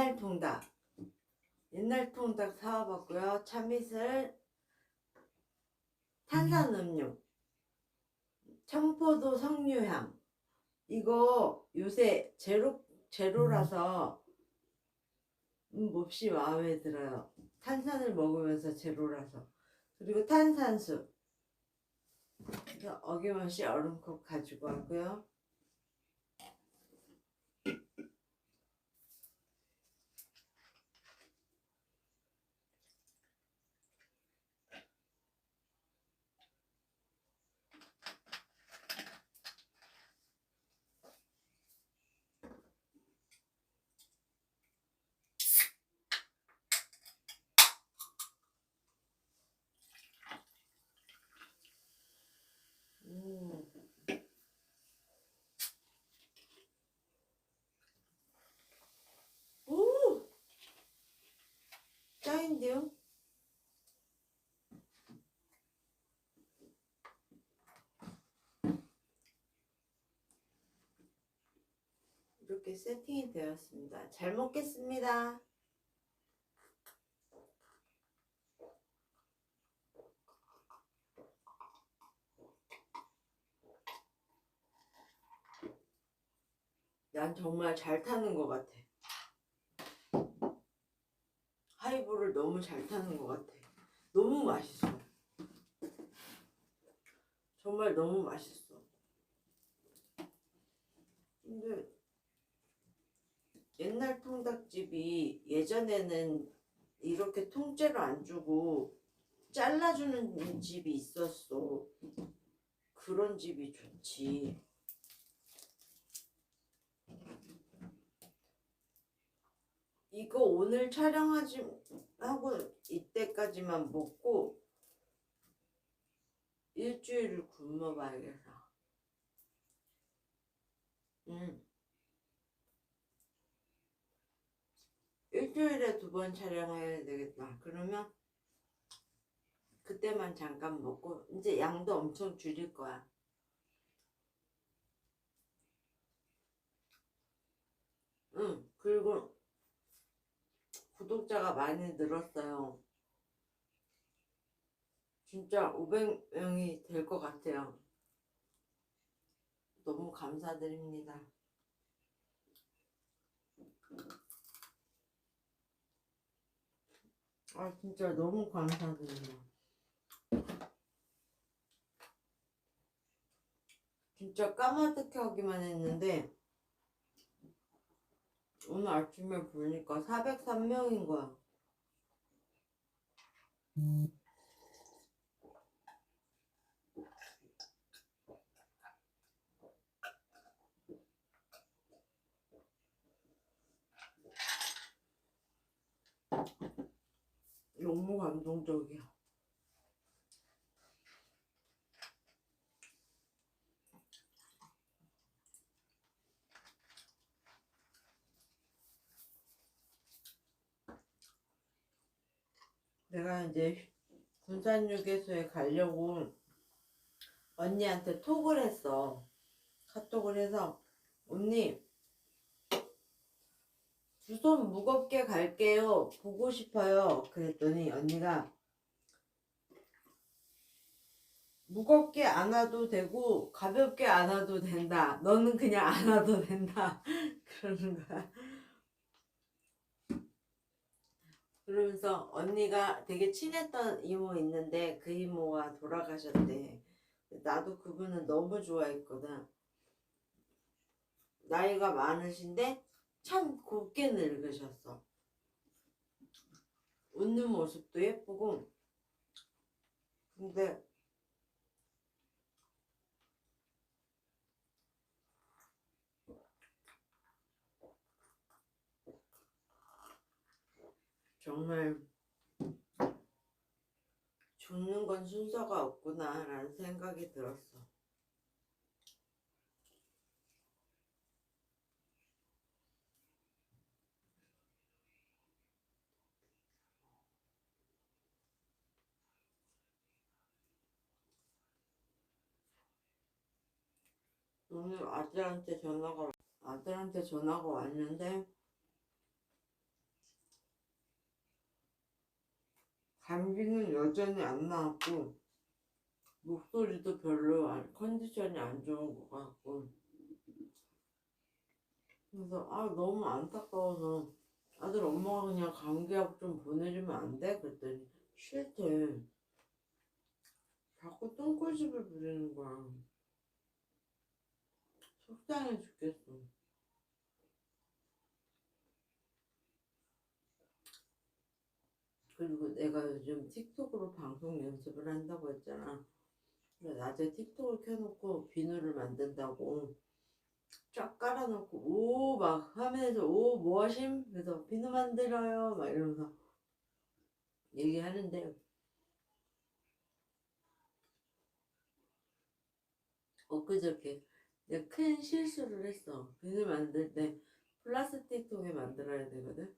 옛날 통닭. 옛날 통닭 사와봤고요. 참이슬, 탄산음료, 청포도 석류향. 이거 요새 제로, 제로라서 음, 몹시 마음에 들어요. 탄산을 먹으면서 제로라서. 그리고 탄산수. 어김없이 얼음컵 가지고 왔고요. 음. 오! 짱인데요? 이렇게 세팅이 되었습니다. 잘 먹겠습니다. 난 정말 잘 타는 것 같아. 하이볼을 너무 잘 타는 것 같아. 너무 맛있어. 정말 너무 맛있어. 근데 옛날 통닭집이 예전에는 이렇게 통째로 안 주고 잘라주는 집이 있었어. 그런 집이 좋지. 이거 오늘 촬영하지 하고 이때까지만 먹고 일주일을 굶어 봐야겠어. 음. 일주일에 두 번 촬영해야 되겠다. 그러면 그때만 잠깐 먹고 이제 양도 엄청 줄일 거야. 응. 그리고 구독자가 많이 늘었어요. 진짜 500명이 될 것 같아요. 너무 감사드립니다. 아, 진짜 너무 감사드려요. 진짜 까마득해 하기만 했는데, 오늘 아침에 보니까 403명인 거야. 너무 감동적이야. 내가 이제 군산유괴소에 가려고 언니한테 톡을 했어. 카톡을 해서 언니 두 손 무겁게 갈게요. 보고 싶어요. 그랬더니 언니가 무겁게 안 와도 되고 가볍게 안 와도 된다. 너는 그냥 안 와도 된다. 그러는 거야. 그러면서 언니가 되게 친했던 이모 있는데 그 이모가 돌아가셨대. 나도 그분은 너무 좋아했거든. 나이가 많으신데 참 곱게 늙으셨어. 웃는 모습도 예쁘고. 근데 정말 죽는 건 순서가 없구나 라는 생각이 들었어. 오늘 아들한테 전화가 아들한테 전화가 왔는데 감기는 여전히 안 나왔고 목소리도 별로 안- 컨디션이 안 좋은 것 같고. 그래서 아 너무 안타까워서 아들 엄마가 그냥 감기약 좀 보내주면 안 돼? 그랬더니 싫대. 자꾸 똥꼬집을 부리는 거야. 속상해 죽겠어 그리고 내가 요즘 틱톡으로 방송 연습을 한다고 했잖아. 낮에 틱톡을 켜놓고 비누를 만든다고 쫙 깔아놓고 오 막 화면에서 오 뭐하심? 그래서 비누 만들어요 막 이러면서 얘기하는데 엊그저께 내가 큰 실수를 했어. 비누 만들 때 플라스틱 통에 만들어야 되거든.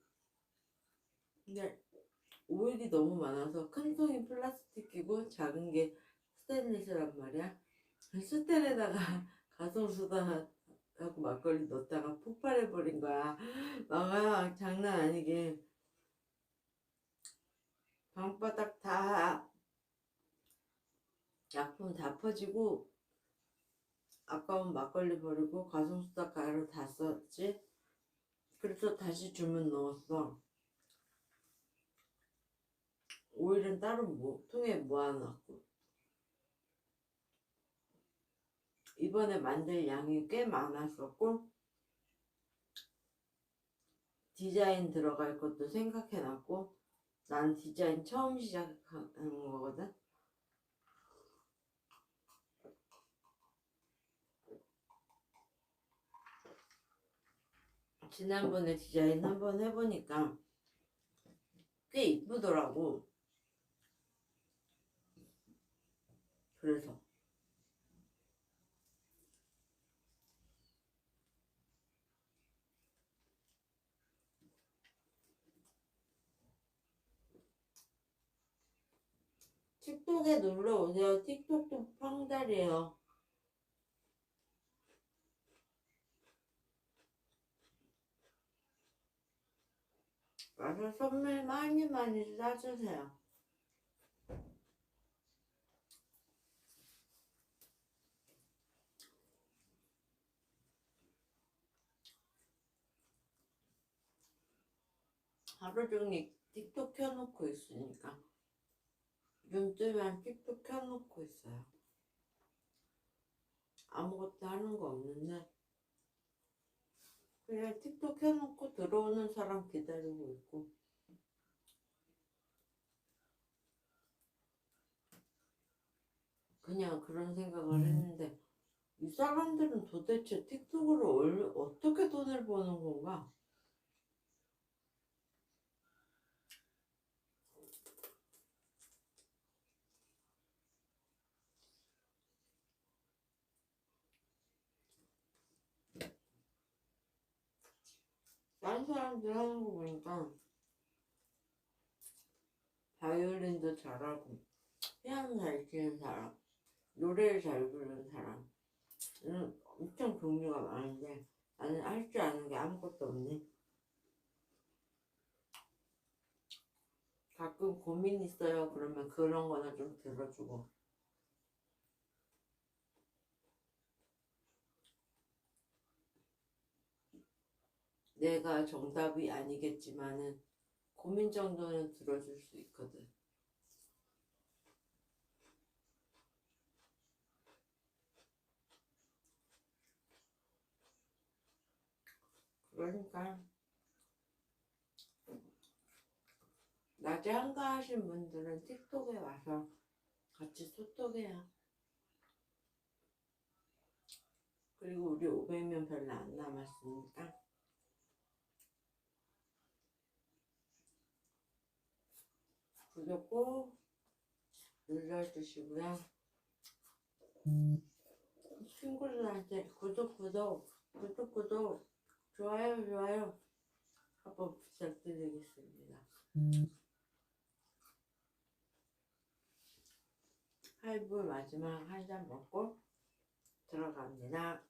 근데 오일이 너무 많아서 큰 통이 플라스틱이고 작은 게 스테인리스란 말이야. 스텐에다가 가성수다 하고 막걸리 넣었다가 폭발해 버린 거야. 막아 장난 아니게 방바닥 다 약품 다 퍼지고 아까운 막걸리 버리고 가성수다 가루 다 썼지. 그래서 다시 주문 넣었어. 오일은 따로 뭐, 통에 모아놨고. 이번에 만들 양이 꽤 많았었고 디자인 들어갈 것도 생각해놨고 난 디자인 처음 시작하는 거거든. 지난번에 디자인 한번 해보니까 꽤 이쁘더라고 그래서 틱톡에 놀러 오세요. 틱톡도 팡달이에요. 와서 선물 많이 많이 사주세요. 하루 종일 틱톡 켜놓고 있으니까 눈 뜨면 틱톡 켜놓고 있어요. 아무것도 하는 거 없는데 그냥 틱톡 켜놓고 들어오는 사람 기다리고 있고 그냥 그런 생각을 했는데 이 사람들은 도대체 틱톡으로 얼- 어떻게 돈을 버는 건가? 사람들 하는 거 보니까 바이올린도 잘하고 피아노 잘 치는 사람 노래를 잘 부르는 사람 음, 엄청 종류가 많은데 나는 할 줄 아는 게 아무것도 없네. 가끔 고민 있어요. 그러면 그런 거나 좀 들어주고 내가 정답이 아니겠지만은 고민 정도는 들어줄 수 있거든. 그러니까 낮에 한가하신 분들은 틱톡에 와서 같이 소통해요. 그리고 우리 500명 별로 안 남았으니까 구독 꼭 눌러주시고요. 친구들한테 구독 구독 구독 구독 좋아요 좋아요 한번 부탁드리겠습니다. 하이브 마지막 한 잔 먹고 들어갑니다.